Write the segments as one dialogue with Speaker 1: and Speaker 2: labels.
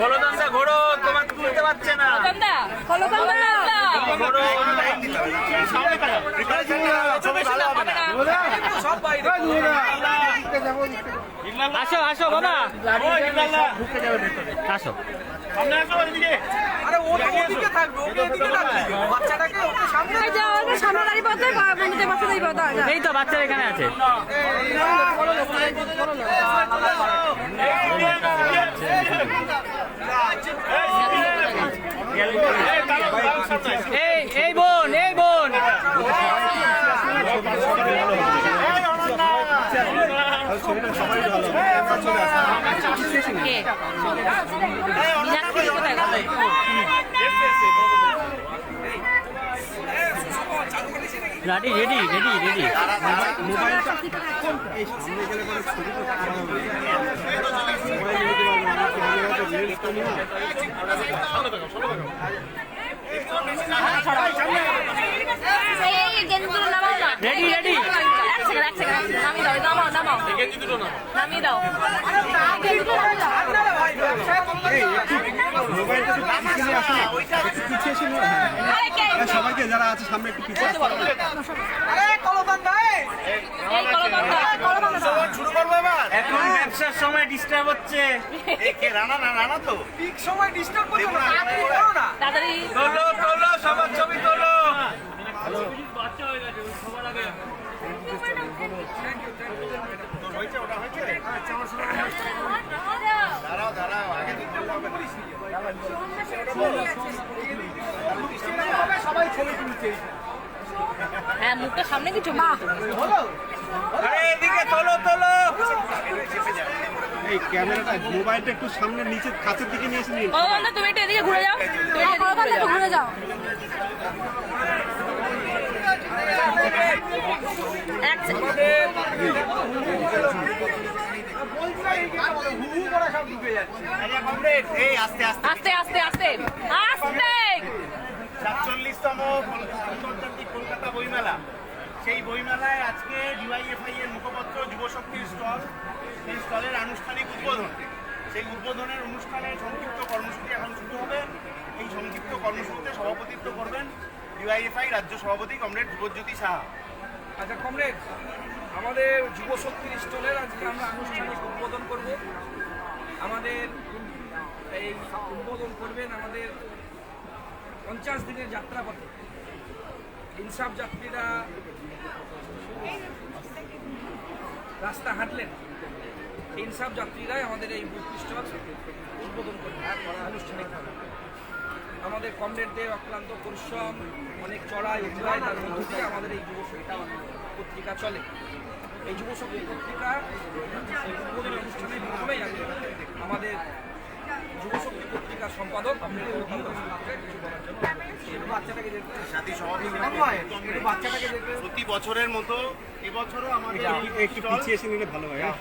Speaker 1: বলদন্দা ঘোড়ো তোমাকে তুলতে পারছে না। আসো আসো বাবা। আসো।
Speaker 2: এই
Speaker 1: তো বাচ্চারা এখানে আছে। এই এই বোন এই বোন
Speaker 2: কে মীনাক্ষী কোথায় গেল?
Speaker 1: রেডি রেডি রেডি রেডি
Speaker 2: এই গেঞ্জিগুলো নামাও না।
Speaker 1: Ready, ready?
Speaker 2: এক সেকেন্ড, এক নামিয়ে দাও।
Speaker 3: সবাইকে যারা আছে সামনে একটু পিছিয়ে আসতে হবে।
Speaker 2: এই কলকান্দা, কলকান্দা।
Speaker 1: এখন ব্যবসার সময় ডিস্টার্ব হচ্ছে
Speaker 2: তাড়াতাড়ি
Speaker 1: তোলো তোলো সবার ছবি তোলো
Speaker 2: হ্যাঁ মুখটা সামনে কি ছবি?
Speaker 1: আরে এদিকে তোলো তোলো।
Speaker 3: এই ক্যামেরাটা মোবাইলটা একটু সামনে নিচে কাছের দিকে নিয়ে এসে নিন।
Speaker 2: তুমি একটু এদিকে ঘুরে যাও। তুমি ঘুরে যাও।
Speaker 4: আস্তে আস্তে
Speaker 2: আস্তে। আস্তে!
Speaker 4: সাতচল্লিশতম আন্তর্জাতিক কলকাতা বইমেলা। সেই বইমেলায় আজকে ডিওয়াইএফআই এর মুখপত্র, যুবশক্তির স্টল, সেই স্টলের আনুষ্ঠানিক উদ্বোধন। সেই উদ্বোধনের অনুষ্ঠানে সংক্ষিপ্ত কর্মসূচি এখন শুরু হবে। এই সংক্ষিপ্ত কর্মসূচিতে সভাপতিত্ব করবেন ডিওয়াইএফআই রাজ্য সভাপতি কমরেড ধ্রুবজ্যোতি সাহা।
Speaker 5: আচ্ছা কমরেড, আমাদের যুব শক্তির স্টলের আজকে আমরা আনুষ্ঠানিক উদ্বোধন করব। আমাদের এই উদ্বোধন করবেন আমাদের পঞ্চাশ দিনের যাত্রাপথে ইনসাফ যাত্রীরা রাস্তা হাঁটলেন। ইনসাফ যাত্রীরাই আমাদের এই বুক স্টল উদ্বোধন করবেন। আনুষ্ঠানিকভাবে আমাদের কমরেডদের অক্লান্ত পরিশ্রম অনেক চড়াই উঠড়াই তার মধ্য দিয়ে আমাদের এই যুবশক্তি পত্রিকা চলে এই যুবশক্তি পত্রিকা এই উদ্বোধনী অনুষ্ঠানে প্রথমেই আমি আমাদের যুবশক্তি পত্রিকার সম্পাদক আপনাদের কিছু বলার জন্য বাচ্চাটাকে দেখতে
Speaker 4: সাথী সভাপতি
Speaker 5: বাচ্চাটাকে
Speaker 4: প্রতি বছরের মতো এবছরও আমাদের
Speaker 3: একটু পিছিয়ে এসে নিলে ভালো হয় হ্যাঁ?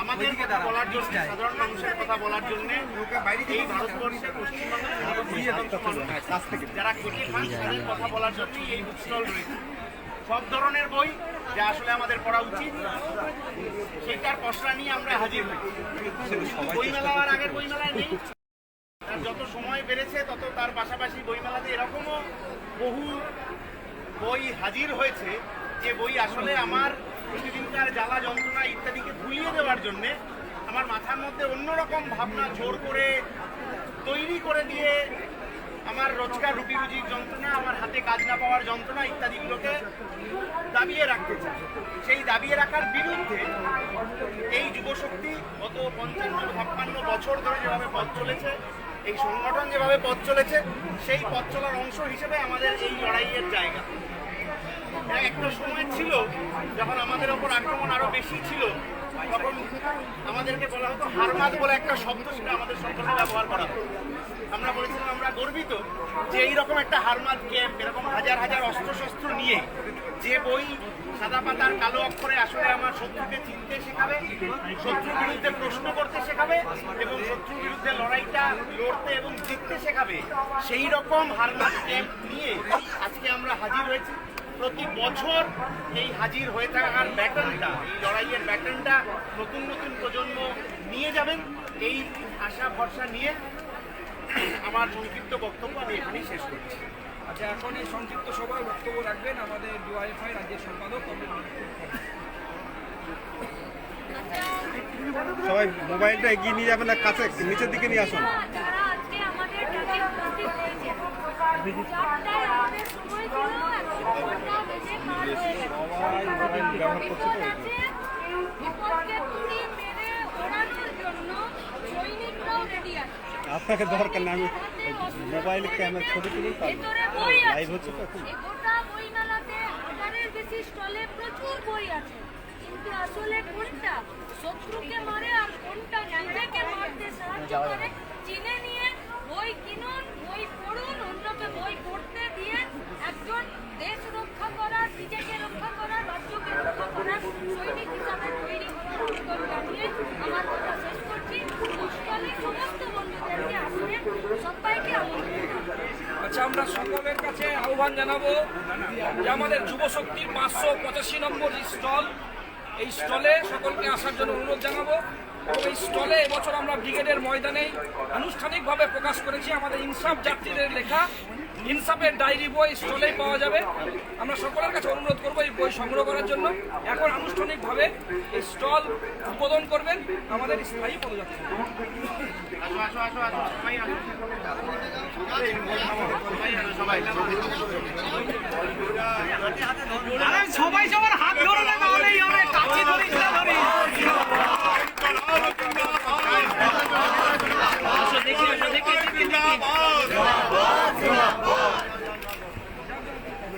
Speaker 4: আমাদের কথা বলার জন্য সাধারণ মানুষের কথা বলার জন্য এই ভারতবর্ষে পশ্চিমবঙ্গের যারা খান তাদের কথা বলার জন্যই এই বুক স্টল রয়েছে। সব ধরনের বই যা আসলে আমাদের পড়া উচিত সেটার পসরা নিয়ে আমরা হাজির হই। বইমেলা আর আগের বই বইমেলায় নেই। তার যত সময় বেড়েছে তত তার পাশাপাশি বইমেলাতে এরকমও বহু বই হাজির হয়েছে যে বই আসলে আমার প্রতিদিনকার জ্বালা যন্ত্রণা ইত্যাদিকে ভুলিয়ে দেওয়ার জন্যে আমার মাথার মধ্যে অন্যরকম ভাবনা জোর করে তৈরি করে দিয়ে আমার রোজকার রুটি রুজির যন্ত্রণা, আমার হাতে কাজ না পাওয়ার যন্ত্রণা ইত্যাদিগুলোকে দাবিয়ে রাখতে চাই। সেই দাবিয়ে রাখার বিরুদ্ধে এই যুবশক্তি গত পঞ্চান্ন, ছাপ্পান্ন বছর ধরে যেভাবে পথ চলেছে, এই সংগঠন যেভাবে পথ চলেছে, সেই পথ চলার অংশ হিসেবে আমাদের এই লড়াইয়ের জায়গা। একটা সময় ছিল যখন আমাদের ওপর আক্রমণ আরও বেশি ছিল, তখন আমাদেরকে বলা হতো হারমাত বলে একটা শব্দ ছিল আমাদের সম্পর্কে ব্যবহার করা হতো। আমরা বলেছিলাম আমরা গর্বিত যে এইরকম একটা হারমাত ক্যাম্প এরকম হাজার হাজার অস্ত্র শস্ত্র নিয়ে যে বই সাদা পাতার কালো অক্ষরে আসলে আমার শত্রুকে চিনতে শেখাবে, শত্রুর বিরুদ্ধে প্রশ্ন করতে শেখাবে এবং শত্রুর বিরুদ্ধে লড়াইটা লড়তে এবং জিততে শেখাবে সেই রকম হারমাত ক্যাম্প নিয়ে আজকে আমরা হাজির হয়েছি। প্রতি বছর এই হাজির হয়ে থাকার ব্যাটনটা এই লড়াইয়ের ব্যাটনটা নতুন নতুন প্রজন্ম নিয়ে যাবেন। এই আশা ভরসা নিয়ে আমার সংক্ষিপ্ত বক্তব্য আমি এখানেই শেষ করছি।
Speaker 5: আচ্ছা এখন এই সংক্ষিপ্ত সভায় বক্তব্য রাখবেন আমাদের ডিওয়াইফআই রাজ্যের সম্পাদক
Speaker 3: সবাই মোবাইলটা এগিয়ে নিয়ে যাবেন না কাছে নিচের দিকে নিয়ে আসুন।
Speaker 6: যারা আজকে আমাদের
Speaker 3: আপনাকে দরকার না আমি মোবাইল ক্যামেরা ছবি
Speaker 6: আছে
Speaker 3: লাইভ হচ্ছে
Speaker 6: কোনটা শত্রুকে মারে আর কোনটা মারতে সাহায্য করে, চিনে নিয়ে বই কিনুন বই পড়ুন অন্যকে বই পড়তে দিয়ে একজন দেশ রক্ষা করার নিজেকে রক্ষা করার রাজ্যকে রক্ষা করার সৈনিক হিসাবে তৈরি হওয়ার আবেদন জানিয়ে আমার কথা শেষ করছি স্টলে সমস্ত বন্ধুদেরকে আসলে সবাইকে আমন্ত্রণ
Speaker 5: আচ্ছা আমরা সকলের কাছে আহ্বান জানাব যে আমাদের যুবশক্তির পাঁচশো পঁচাশি নম্বর স্টল, এই স্টলে সকলকে আসার জন্য অনুরোধ জানাব। এই স্টলে এবছর আমরা ব্রিগেডের ময়দানে আনুষ্ঠানিকভাবে প্রকাশ করেছি আমাদের ইনসাফ যাত্রীদের লেখা। ইনসাফের ডায়েরি বই স্টলেই পাওয়া যাবে। আমরা সকলের কাছে অনুরোধ করব এই বই সংগ্রহ করার জন্য। এখন আনুষ্ঠানিকভাবে এই স্টল উদ্বোধন করবেন আমাদের স্থায়ী পদযাত্রা।
Speaker 4: সবাই
Speaker 1: সবার হাত ধরে না তাহলেই আমরা কাছে ধরি ধরি দেখি দেখি দেখি দেখি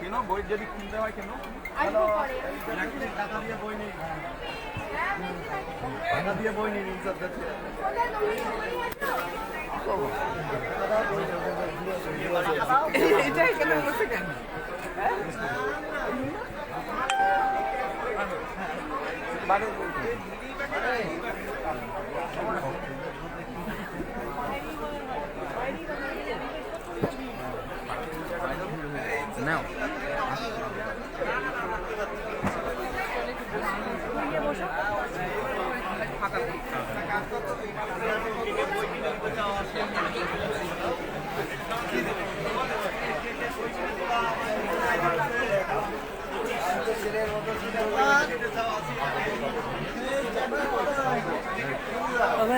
Speaker 3: কেন? বই যদি কিনতে হয় কেন? টাকা দিয়ে বই নেই। টাকা দিয়ে বই নেই যাচ্ছে সবার